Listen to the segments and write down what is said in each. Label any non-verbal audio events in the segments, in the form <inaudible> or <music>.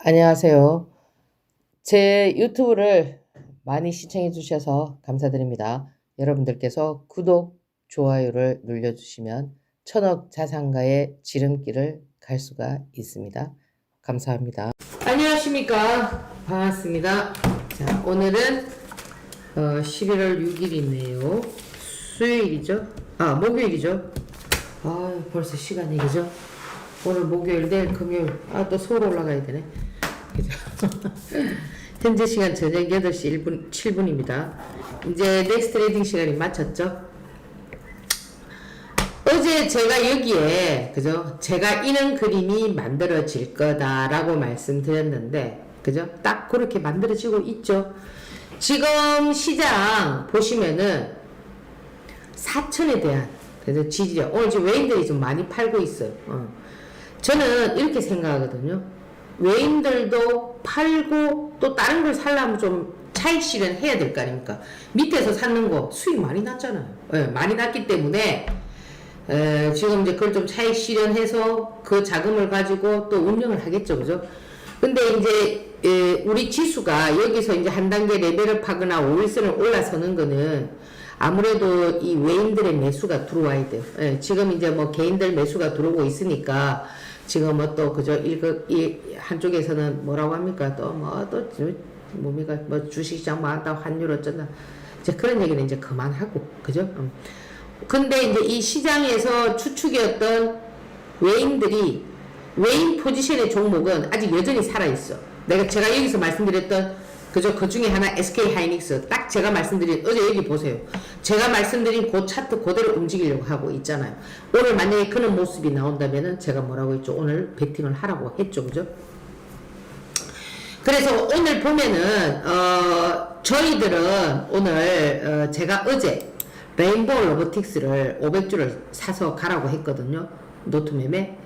안녕하세요. 제 유튜브를 많이 시청해 주셔서 감사드립니다. 여러분들께서 구독, 좋아요를 눌러주시면 천억 자산가의 지름길을 갈 수가 있습니다. 감사합니다. 안녕하십니까. 반갑습니다. 자, 오늘은 어, 11월 6일이네요. 수요일이죠? 아, 목요일이죠? 아, 벌써 시간이 그죠? 오늘 목요일, 내일 금요일. 아, 또 서울 올라가야 되네. 그죠? 현재 <laughs> 시간 저녁 8시 1분, 7분입니다. 이제 넥스트 레이딩 시간이 마쳤죠? 어제 제가 여기에, 그죠? 제가 이런 그림이 만들어질 거다라고 말씀드렸는데, 그죠? 딱 그렇게 만들어지고 있죠? 지금 시장 보시면은, 사천에 대한, 그래서 지지력. 오늘 지금 외인들이 좀 많이 팔고 있어요. 어. 저는 이렇게 생각하거든요. 외인들도 팔고 또 다른 걸 살려면 좀 차익 실현해야 될 거 아닙니까? 밑에서 사는 거 수익 많이 났잖아요. 예, 많이 났기 때문에 에, 지금 이제 그걸 좀 차익 실현해서 그 자금을 가지고 또 운영을 하겠죠, 그죠? 근데 이제 에, 우리 지수가 여기서 이제 한 단계 레벨업하거나 5일선을 올라서는 거는 아무래도 이 외인들의 매수가 들어와야 돼요. 예, 지금 이제 뭐 개인들 매수가 들어오고 있으니까 지금 뭐 또 그저 일그 이 한쪽에서는 뭐라고 합니까? 또 뭐또 뭡니까? 뭐 주식시장 뭐 한다 환율 어쩐다. 이제 그런 얘기는 이제 그만하고 그죠? 음. 근데 이제 이 시장에서 추측이었던 외인들이 외인 포지션의 종목은 아직 여전히 살아 있어. 내가 제가 여기서 말씀드렸던 그죠? 그 중에 하나 SK 하이닉스. 딱 제가 말씀드린, 어제 여기 보세요. 제가 말씀드린 그 차트 그대로 움직이려고 하고 있잖아요. 오늘 만약에 그런 모습이 나온다면은 제가 뭐라고 했죠? 오늘 베팅을 하라고 했죠. 그죠? 그래서 오늘 보면은, 어, 저희들은 오늘, 어, 제가 어제 레인보우 로보틱스를 500주를 사서 가라고 했거든요. 노트 매매.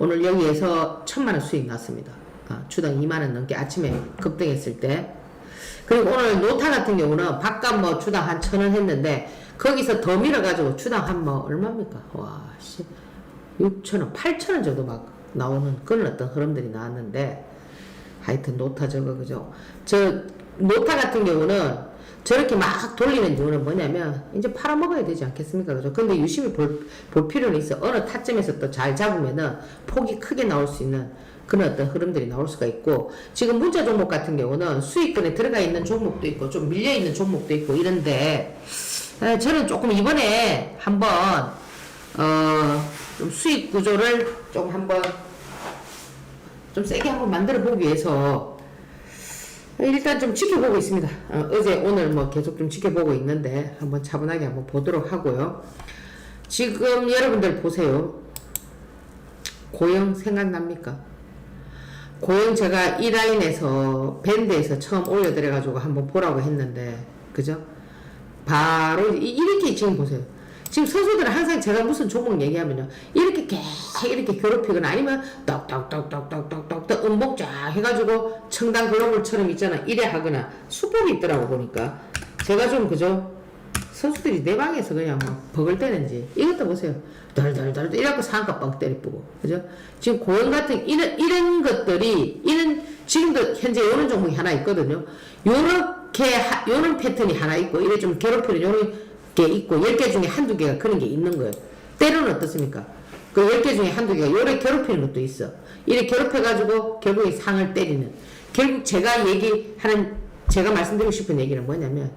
오늘 여기에서 천만원 수익 났습니다. 아, 주당 2만원 넘게 아침에 급등했을 때. 그리고 오늘 노타 같은 경우는 바깥 뭐 주당 한 천 원 했는데 거기서 더 밀어가지고 주당 한 뭐 얼마입니까? 와, 씨. 6천 원, 8천 원 정도 막 나오는 그런 어떤 흐름들이 나왔는데 하여튼 노타 저거 그죠? 저 노타 같은 경우는 저렇게 막 돌리는 이유는 뭐냐면 이제 팔아먹어야 되지 않겠습니까? 그죠? 근데 유심히 볼, 볼 필요는 있어. 어느 타점에서 또 잘 잡으면은 폭이 크게 나올 수 있는 그런 어떤 흐름들이 나올 수가 있고 지금 문자 종목 같은 경우는 수익권에 들어가 있는 종목도 있고 좀 밀려 있는 종목도 있고 이런데 에, 저는 조금 이번에 한번 어좀 수익 구조를 좀 한번 좀 세게 한번 만들어 보기 위해서 일단 좀 지켜보고 있습니다. 어, 제 오늘 뭐 계속 좀 지켜보고 있는데 한번 차분하게 한번 보도록 하고요. 지금 여러분들 보세요. 고영 생각납니까? 고영 제가 이 라인에서 밴드에서 처음 올려드려가지고 한번 보라고 했는데 그죠? 바로 이- 이렇게 지금 보세요. 지금 선수들은 항상 제가 무슨 종목 얘기하면요 이렇게 계속 이렇게 괴롭히거나 아니면 떡떡떡떡떡떡떡 음복 쫙 해가지고 청당 글로벌처럼 있잖아 이래 하거나 수법이 있더라고 보니까 제가 좀 그죠 선수들이 내 방에서 그냥 막 버글 때는지 이것도 보세요. 덜덜덜 이래갖고 상한가 빵 때리쁘고 그죠? 지금 고용 같은 이런 이런 것들이 이런 지금도 현재 이런 종목이 하나 있거든요. 요렇게 하, 요런 패턴이 하나 있고 이래 좀 괴롭히는 요런 게 있고 10개 중에 한두 개가 그런 게 있는 거예요. 때로는 어떻습니까? 그 10개 중에 한두 개가 요래 괴롭히는 것도 있어. 이래 괴롭혀가지고 결국에 상을 때리는. 결국 제가 얘기하는, 제가 말씀드리고 싶은 얘기는 뭐냐면,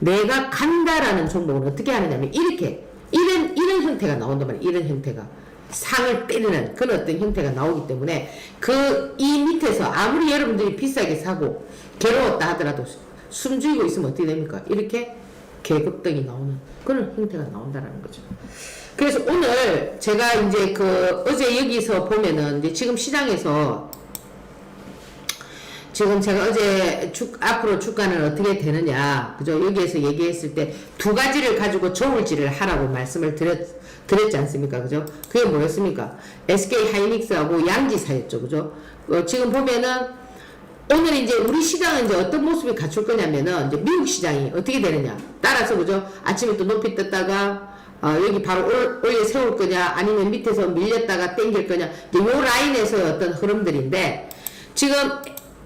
내가 간다라는 종목은 어떻게 하느냐면, 이렇게, 이런, 이런 형태가 나온단 말이에요. 이런 형태가. 상을 때리는 그런 어떤 형태가 나오기 때문에, 그, 이 밑에서 아무리 여러분들이 비싸게 사고, 괴로웠다 하더라도 숨죽이고 있으면 어떻게 됩니까? 이렇게 계급등이 나오는 그런 형태가 나온다는 거죠. 그래서 오늘 제가 이제 그 어제 여기서 보면은 이제 지금 시장에서 지금 제가 어제 주, 앞으로 주가는 어떻게 되느냐. 그죠? 여기에서 얘기했을 때 두 가지를 가지고 저울질을 하라고 말씀을 드렸 드렸지 않습니까? 그죠? 그게 뭐였습니까? SK 하이닉스하고 양지사였죠. 그죠? 어, 지금 보면은 오늘 이제 우리 시장은 이제 어떤 모습이 갖출 거냐면은 이제 미국 시장이 어떻게 되느냐. 따라서 그죠? 아침에 또 높이 떴다가 어, 여기 바로 올, 올려 세울 거냐 아니면 밑에서 밀렸다가 땡길 거냐. 요 라인에서 어떤 흐름들인데 지금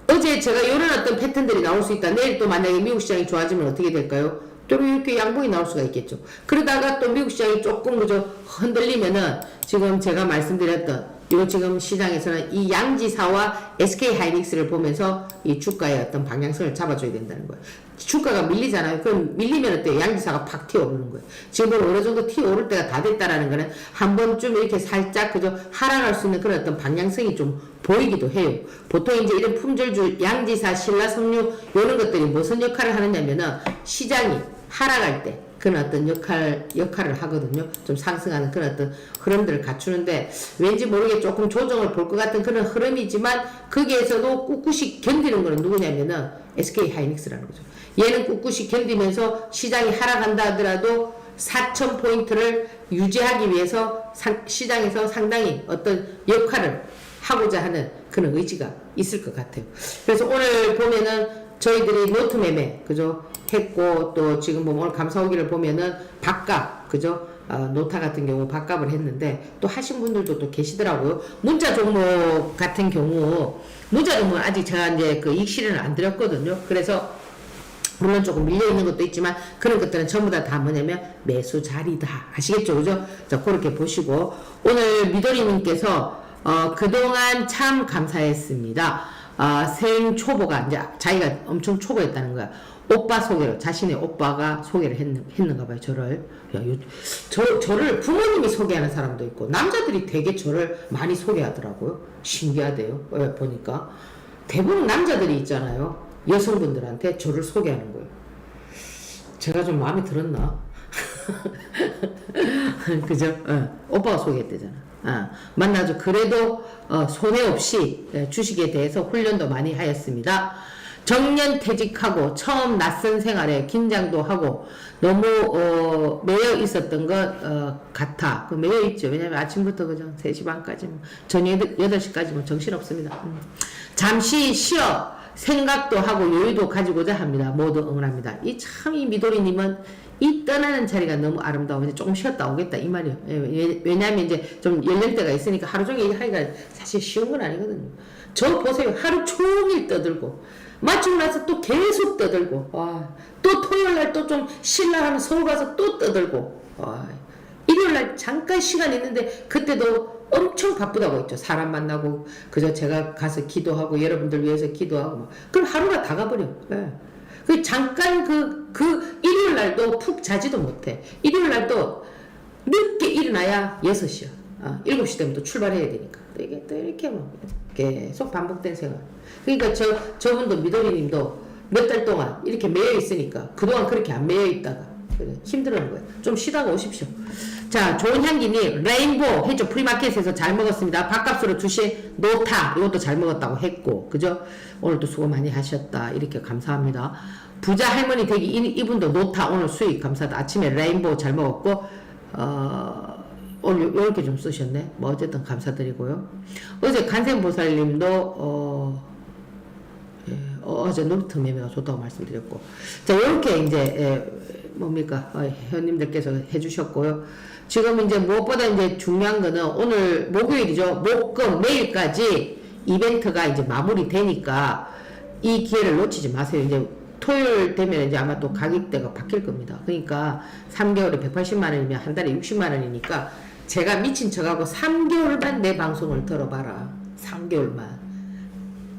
어제 제가 이런 어떤 패턴들이 나올 수 있다. 내일 또 만약에 미국 시장이 좋아지면 어떻게 될까요? 또 이렇게 양봉이 나올 수가 있겠죠. 그러다가 또 미국 시장이 조금 그저 흔들리면은 지금 제가 말씀드렸던 요 지금 시장에서는 이 양지사와 SK 하이닉스를 보면서 이 주가의 어떤 방향성을 잡아줘야 된다는 거예요. 주가가 밀리잖아요. 그럼 밀리면 어때요? 양지사가 팍 튀어오르는 거예요. 지금 어느 정도 튀어오를 때가 다 됐다라는 거는 한 번쯤 이렇게 살짝 그저 하락할 수 있는 그런 어떤 방향성이 좀 보이기도 해요. 보통 이제 이런 품절주, 양지사, 신라, 석류 이런 것들이 무슨 역할을 하느냐면은 시장이 하락할 때 그런 어떤 역할, 역할을 하거든요. 좀 상승하는 그런 어떤 흐름들을 갖추는데 왠지 모르게 조금 조정을 볼 것 같은 그런 흐름이지만 거기에서도 꿋꿋이 견디는 거는 누구냐면은 SK 하이닉스라는 거죠. 얘는 꿋꿋이 견디면서 시장이 하락한다 하더라도 4,000포인트를 유지하기 위해서 상- 시장에서 상당히 어떤 역할을 하고자 하는 그런 의지가 있을 것 같아요. 그래서 오늘 보면은 저희들이 노트 매매, 그죠? 했고, 또 지금 보면 오늘 감사오기를 보면은 밥값, 그죠? 어, 노타 같은 경우 밥값을 했는데 또 하신 분들도 또 계시더라고요. 문자 종목 같은 경우, 문자 종목은 아직 제가 이제 그 익실은 안 드렸거든요. 그래서 물론 조금 밀려 있는 것도 있지만 그런 것들은 전부 다 다 뭐냐면 매수 자리다 아시겠죠 그죠 자 그렇게 보시고 오늘 미도리님께서 어 그동안 참 감사했습니다 아 생 초보가 이제 자기가 엄청 초보했다는 거야 오빠 소개로 자신의 오빠가 소개를 했는, 했는가 봐요 저를 야, 요, 저, 저를 부모님이 소개하는 사람도 있고 남자들이 되게 저를 많이 소개하더라고요 신기하대요 예, 보니까 대부분 남자들이 있잖아요 여성분들한테 저를 소개하는 거예요. 제가 좀 마음에 들었나? <laughs> 그죠? 어, 오빠가 소개했대잖아. 어, 만나죠. 그래도 어, 손해 없이 예, 주식에 대해서 훈련도 많이 하였습니다. 정년 퇴직하고 처음 낯선 생활에 긴장도 하고 너무 어, 매여 있었던 것 어, 같아. 그 매여 있죠. 왜냐면 아침부터 그죠 3시 반까지 뭐, 저녁 8시까지 뭐 정신 없습니다. 음. 잠시 쉬어 생각도 하고 여유도 가지고자 합니다. 모두 응원합니다. 이 참 이 미도리님은 이 떠나는 자리가 너무 아름다워. 이제 조금 쉬었다 오겠다 이 말이에요. 예, 왜- 왜냐하면 이제 좀 연령대가 있으니까 하루 종일 하기가 사실 쉬운 건 아니거든요. 저 보세요. 하루 종일 떠들고 마치고 나서 또 계속 떠들고 와, 또 토요일 날 또 좀 쉴라 하면 서울 가서 또 떠들고 와, 일요일 날 잠깐 시간 있는데 그때도 엄청 바쁘다고 했죠. 사람 만나고 그저 제가 가서 기도하고 여러분들 위해서 기도하고 막. 그럼 하루가 다 가버려. 예. 그 잠깐 그, 그 일요일 날도 푹 자지도 못해. 일요일 날도 늦게 일어나야 6시야. 아, 7시 되면 또 출발해야 되니까. 또 이게 또 이렇게 뭐 계속 반복된 생활. 그러니까 저, 저분도 미도리 님도 몇 달 동안 이렇게 매여 있으니까 그동안 그렇게 안 매여 있다가 힘들어하는 거예요. 좀 쉬다가 오십시오. 자, 좋은 향기님, 레인보 해줘 프리마켓에서 잘 먹었습니다. 밥값으로 주신 노타, 이것도 잘 먹었다고 했고, 그죠? 오늘도 수고 많이 하셨다. 이렇게 감사합니다. 부자 할머니 되기 이- 이분도 노타 오늘 수익 감사다. 아침에 레인보 잘 먹었고, 어, 오늘 이렇게 좀 쓰셨네. 뭐 어쨌든 감사드리고요. 어제 간생보살님도 어, 예, 어, 어제 노트 매매가 좋다고 말씀드렸고. 자 이렇게 이제 예, 뭡니까? 어, 회원님들께서 해주셨고요. 지금 이제 무엇보다 이제 중요한 거는 오늘 목요일이죠. 목금 내일까지 이벤트가 이제 마무리되니까 이 기회를 놓치지 마세요. 이제 토요일 되면 이제 아마 또 가격대가 바뀔 겁니다. 그러니까 3개월에 180만 원이면 한 달에 60만 원이니까 제가 미친 척하고 3개월만 내 방송을 들어봐라 3개월만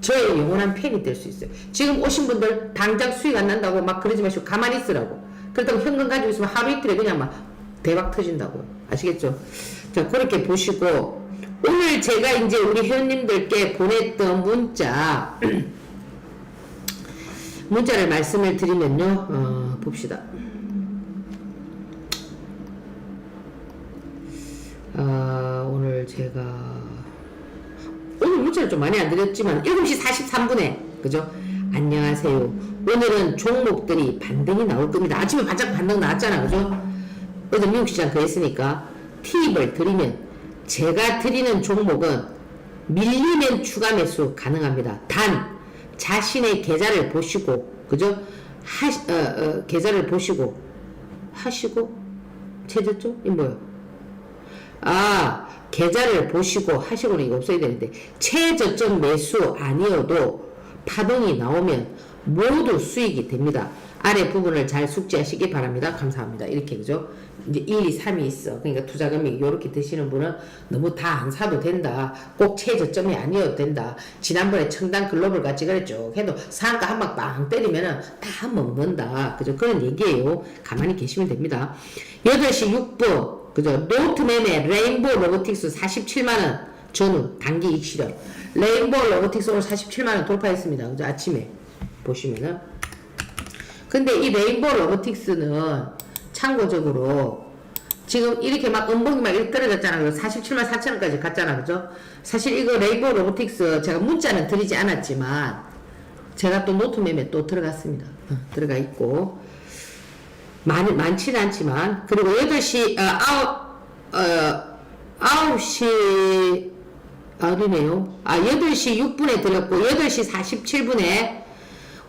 저의 영원한 팬이 될 수 있어요. 지금 오신 분들 당장 수익 안 난다고 막 그러지 마시고 가만히 있으라고. 그렇다고 현금 가지고 있으면 하루 이틀에 그냥 막 대박 터진다고요. 아시겠죠? 자, 그렇게 보시고 오늘 제가 이제 우리 회원님들께 보냈던 문자 <clears throat> 문자를 말씀을 드리면요. 어, 봅시다. 아, 오늘 제가 오늘 문자를 좀 많이 안 드렸지만 7시 43분에 그죠? 안녕하세요. 오늘은 종목들이 반등이 나올 겁니다. 아침에 반짝 반등 나왔잖아. 그죠? 어제 미국 시장 그랬으니까 팁을 드리면 제가 드리는 종목은 밀리면 추가 매수 가능합니다. 단 자신의 계좌를 보시고 그죠? 하 어, 어, 계좌를 보시고 하시고 체제죠? 이 뭐요? 아, 계좌를 보시고 하시고는 이거 없어야 되는데, 최저점 매수 아니어도 파동이 나오면 모두 수익이 됩니다. 아래 부분을 잘 숙지하시기 바랍니다. 감사합니다. 이렇게, 그죠? 이제 1, 2, 3이 있어. 그러니까 투자금이 이렇게 드시는 분은 너무 다 안 사도 된다. 꼭 최저점이 아니어도 된다. 지난번에 청단 글로벌 같이 그랬죠. 해도 상한가 한 방 빵 때리면은 다 먹는다. 그죠? 그런 얘기예요. 가만히 계시면 됩니다. 8시 6분. 그죠? 노트 매매 레인보우 로보틱스 47만원 전후 단기 익 실현. 레인보우 로보틱스 오늘 47만원 돌파했습니다. 그죠? 아침에 보시면은. 근데 이 레인보우 로보틱스는 참고적으로 지금 이렇게 막 음봉이 막 이렇게 떨어졌잖아 요. 47만 4천원까지 갔잖아. 그죠? 사실 이거 레인보우 로보틱스 제가 문자는 드리지 않았지만 제가 또 노트 매매 또 들어갔습니다. 어, 들어가 있고. 많이, 많지는 않지만. 그리고 8시, 어, 아홉, 어, 9시, 어디네요? 아, 8시 6분에 들렸고, 8시 47분에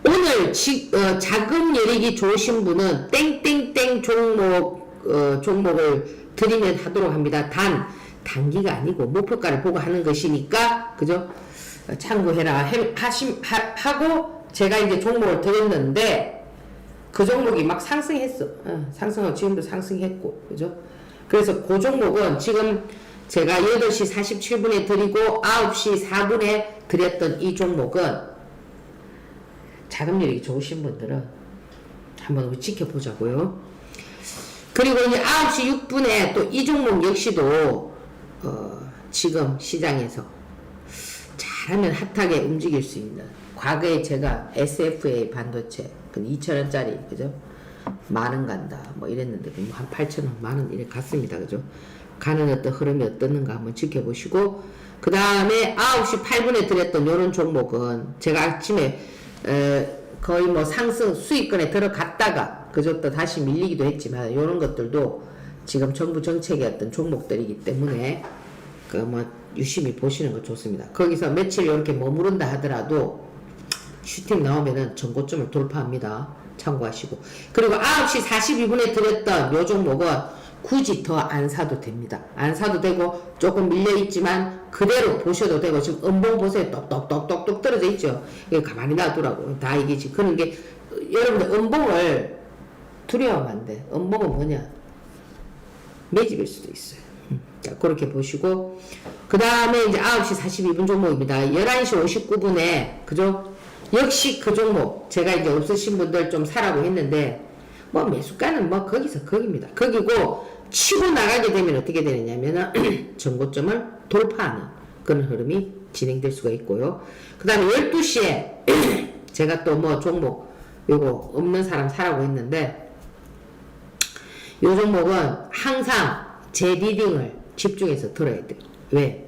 오늘 지, 어, 자금 여력이 좋으신 분은 땡땡땡 종목, 어, 종목을 드리면 하도록 합니다. 단, 단기가 아니고 목표가를 보고 하는 것이니까, 그죠? 어, 참고해라. 해, 하심, 하, 하고 제가 이제 종목을 드렸는데, 그 종목이 막 상승했어. 어, 상승하고 지금도 상승했고, 그죠? 그래서 그 종목은 지금 제가 8시 47분에 드리고 9시 4분에 드렸던 이 종목은 자금력이 좋으신 분들은 한번 지켜보자고요. 그리고 이제 9시 6분에 또 이 종목 역시도 어, 지금 시장에서 잘하면 핫하게 움직일 수 있는 과거에 제가 SFA 반도체 그 2천원짜리 그죠 만 원 간다 뭐 이랬는데 그한 8천원 만 원 이래 갔습니다 그죠 가는 어떤 흐름이 어떻는가 한번 지켜보시고 그 다음에 9시 8분에 드렸던 요런 종목은 제가 아침에 에, 거의 뭐 상승 수익권에 들어갔다가 그저 또 다시 밀리기도 했지만 요런 것들도 지금 정부 정책의 어떤 종목들이기 때문에 그 뭐 유심히 보시는 거 좋습니다. 거기서 며칠 이렇게 머무른다 하더라도 슈팅 나오면은 전고점을 돌파합니다. 참고하시고. 그리고 9시 42분에 드렸던 요 종목은 굳이 더 안 사도 됩니다. 안 사도 되고 조금 밀려있지만 그대로 보셔도 되고 지금 음봉 보세요. 똑똑똑똑똑 떨어져 있죠. 이거 가만히 놔두라고. 다 이게 지금 그런 게 여러분들 음봉을 두려워하면 안 돼. 음봉은 뭐냐? 매집일 수도 있어요. 음, <laughs> 자, 그렇게 보시고. 그 다음에 이제 9시 42분 종목입니다. 11시 59분에, 그죠? 역시 그 종목, 제가 이제 없으신 분들 좀 사라고 했는데, 뭐 매수가는 뭐 거기서 거기입니다. 거기고, 치고 나가게 되면 어떻게 되느냐면은, <clears throat> 전고점을 돌파하는 그런 흐름이 진행될 수가 있고요. 그 다음에 12시에, 제가 또 뭐 종목, 요거 없는 사람 사라고 했는데, 요 종목은 항상 제 리딩을 집중해서 들어야 돼요. 왜?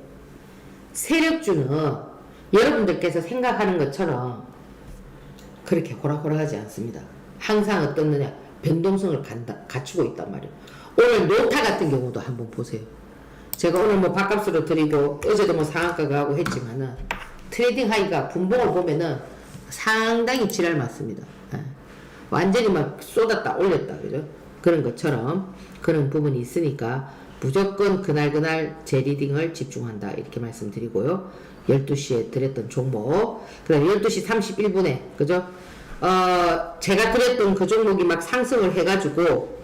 세력주는 여러분들께서 생각하는 것처럼 그렇게 호락호락하지 않습니다. 항상 어떻느냐 변동성을 간다, 갖추고 있단 말이에요. 오늘 노타 같은 경우도 한번 보세요. 제가 오늘 뭐 밥값으로 드리고 어제도 뭐 상한가 가고 했지만은 트레이딩 하이가 분봉을 보면은 상당히 지랄 맞습니다. 예. 완전히 막 쏟았다 올렸다 그죠? 그런 것처럼 그런 부분이 있으니까 무조건 그날 그날 제 리딩을 집중한다 이렇게 말씀드리고요. 12시에 드렸던 종목 그 다음에 12시 31분에 그죠? 어 제가 드렸던 그 종목이 막 상승을 해가지고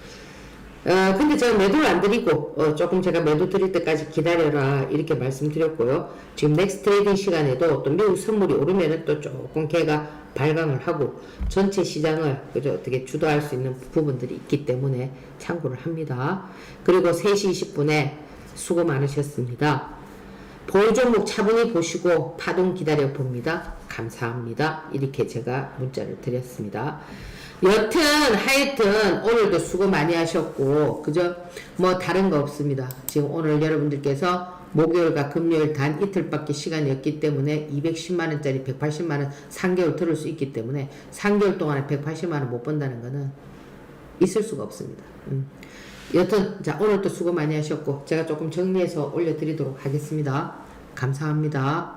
어, 근데 제가 매도를 안 드리고, 어, 조금 제가 매도 드릴 때까지 기다려라, 이렇게 말씀드렸고요. 지금 넥스트 트레이딩 시간에도 또 미국 선물이 오르면은 또 조금 걔가 발광을 하고, 전체 시장을, 그죠, 어떻게 주도할 수 있는 부분들이 있기 때문에 참고를 합니다. 그리고 3시 20분에 수고 많으셨습니다. 볼 종목 차분히 보시고 파동 기다려 봅니다. 감사합니다. 이렇게 제가 문자를 드렸습니다. 여튼 하여튼 오늘도 수고 많이 하셨고 그죠? 뭐 다른 거 없습니다. 지금 오늘 여러분들께서 목요일과 금요일 단 이틀밖에 시간이 없기 때문에 210만 원짜리 180만 원 3개월 들을 수 있기 때문에 3개월 동안에 180만 원 못 번다는 거는 있을 수가 없습니다. 음. 여튼 자 오늘도 수고 많이 하셨고 제가 조금 정리해서 올려드리도록 하겠습니다. 감사합니다.